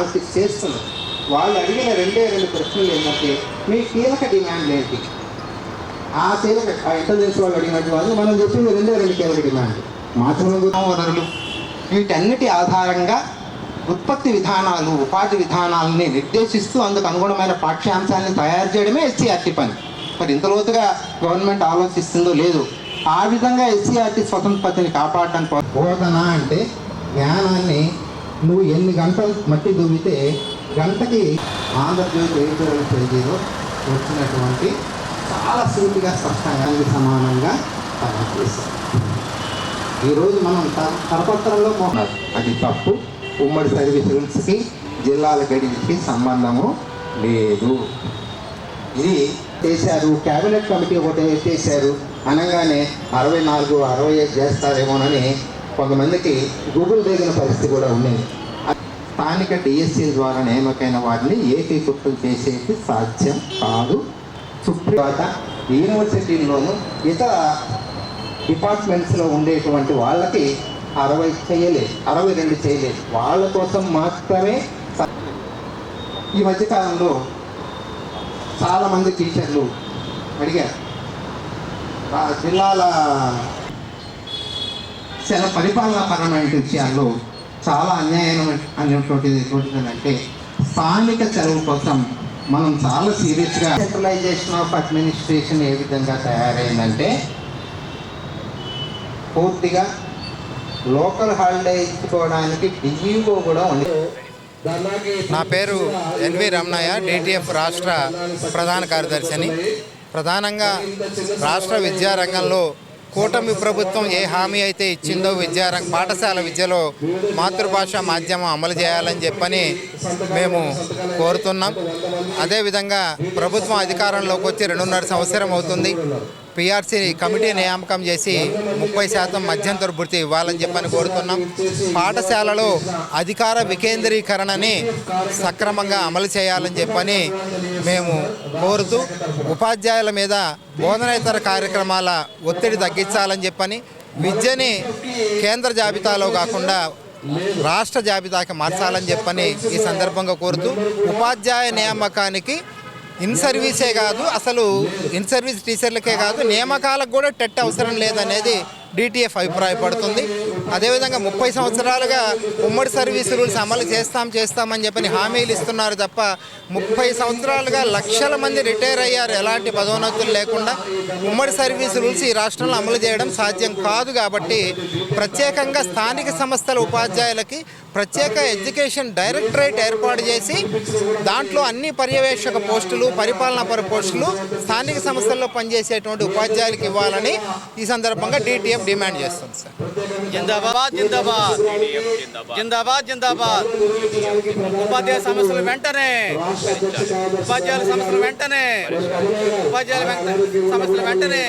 Analysis చేస్తున్నాం వాళ్ళు అడిగిన రెండే రెండు ప్రశ్నలు ఏంటంటే మీ కీలక డిమాండ్ ఏంటి? ఆ కీలక ఆ ఇంటెలిజెన్స్ వాళ్ళు అడిగినట్టు వాళ్ళు మనం చెప్పింది రెండే రెండు కీలక డిమాండ్. మాతృ వనరులు. వీటన్నిటి ఆధారంగా ఉత్పత్తి విధానాలు ఉపాధి విధానాలని నిర్దేశిస్తూ అందుకు అనుగుణమైన పాఠ్యాంశాలను తయారు చేయడమే ఎస్సీఆర్టీ పని. మరి ఇంత లోతుగా గవర్నమెంట్ ఆలోచిస్తుందో లేదు ఆ విధంగా ఎస్సీఆర్టీ స్వతంత్రతని పత్రిని కోసం బోధన అంటే జ్ఞానాన్ని నువ్వు ఎన్ని గంటలు మట్టి దువ్వితే గంటకి ఆంధ్రజ్యోతి ఎడిటోరియల్ పేజీలో వచ్చినటువంటి చాలా సూటిగా స్పష్టంగా సమానంగా తయారు చేశారు ఈరోజు మనం త- కరపత్రంలో అది తప్పు. ఉమ్మడి సర్వీస్ రూల్స్కి జిల్లాల గడికి సంబంధము లేదు. ఇది చేశారు కేబినెట్ కమిటీ ఒకటి చేశారు. అనగానే అరవై నాలుగు అరవై ఐదు చేస్తారేమోనని కొంతమందికి గూగుల్ దిగిన పరిస్థితి కూడా ఉండేది. స్థానిక డిఎస్సీల ద్వారా నియామకైన వారిని ఏకీకృతం చేసేది సాధ్యం కాదు. సుప్రీం యూనివర్సిటీల్లోనూ ఇతర డిపార్ట్మెంట్స్లో ఉండేటువంటి వాళ్ళకి అరవై చేయలేదు అరవై రెండు చేయలేదు వాళ్ళ కోసం మాత్రమే ఈ మధ్యకాలంలో చాలామంది టీచర్లు అడిగారు. జిల్లాల చాలా పరిపాలనాపరమైన విషయాల్లో చాలా అన్యాయం అనేటువంటిది ఎటువంటిదంటే స్థానిక చెరువు కోసం మనం చాలా సీరియస్గా సెంట్రలైజేషన్ ఆఫ్ అడ్మినిస్ట్రేషన్ ఏ విధంగా తయారైందంటే పూర్తిగా లోకల్ హాలిడే ఇచ్చుకోవడానికి డిఈఓ కూడా ఉంది. నా పేరు ఎన్వి రమణయ్య డిటిఎఫ్ రాష్ట్ర ప్రధాన కార్యదర్శిని. ప్రధానంగా రాష్ట్ర విద్యారంగంలో కూటమి ప్రభుత్వం ఏ హామీ అయితే ఇచ్చిందో విద్యారంగ పాఠశాల విద్యలో మాతృభాష మాధ్యమం అమలు చేయాలని చెప్పని మేము కోరుతున్నాం. అదేవిధంగా ప్రభుత్వం అధికారంలోకి వచ్చి రెండున్నర సంవత్సరం అవుతుంది. పిఆర్సీ కమిటీ నియామకం చేసి ముప్పై శాతం మధ్యంతర భృతి ఇవ్వాలని చెప్పని కోరుతున్నాం. పాఠశాలలో అధికార వికేంద్రీకరణని సక్రమంగా అమలు చేయాలని చెప్పని మేము కోరుతూ ఉపాధ్యాయుల మీద బోధనేతర కార్యక్రమాల ఒత్తిడి తగ్గించాలని చెప్పని విద్యని కేంద్ర జాబితాలో కాకుండా రాష్ట్ర జాబితాకి మార్చాలని చెప్పని ఈ సందర్భంగా కోరుతూ ఉపాధ్యాయ నియామకానికి ఇన్ సర్వీసే కాదు అసలు ఇన్ సర్వీస్ టీచర్లకే కాదు నియామకాలకు కూడా టెట్ అవసరం లేదనేది డిటిఎఫ్ అభిప్రాయపడుతుంది. అదేవిధంగా ముప్పై సంవత్సరాలుగా ఉమ్మడి సర్వీస్ రూల్స్ అమలు చేస్తాం చేస్తామని చెప్పని హామీలు ఇస్తున్నారు తప్ప ముప్పై సంవత్సరాలుగా లక్షల మంది రిటైర్ అయ్యారు. ఎలాంటి పదోన్నతులు లేకుండా ఉమ్మడి సర్వీస్ రూల్స్ ఈ రాష్ట్రంలో అమలు చేయడం సాధ్యం కాదు కాబట్టి ప్రత్యేకంగా స్థానిక సంస్థల ఉపాధ్యాయులకి ప్రత్యేక ఎడ్యుకేషన్ డైరెక్టరేట్ ఏర్పాటు చేసి దాంట్లో అన్ని పర్యవేక్షక పోస్టులు పరిపాలనా పర పోస్టులు స్థానిక సంస్థల్లో పనిచేసేటువంటి ఉపాధ్యాయులకు ఇవ్వాలని ఈ సందర్భంగా డిటిఎఫ్ డిమాండ్ చేస్తుంది సార్. జిందాబాద్ జిందాబాద్. జిందాబాద్ జిందాబాద్. ఉపాధ్యాయ సమస్యలు వెంటనే. ఉపాధ్యాయుల సమస్యలు వెంటనే. ఉపాధ్యాయుల సమస్యలు వెంటనే.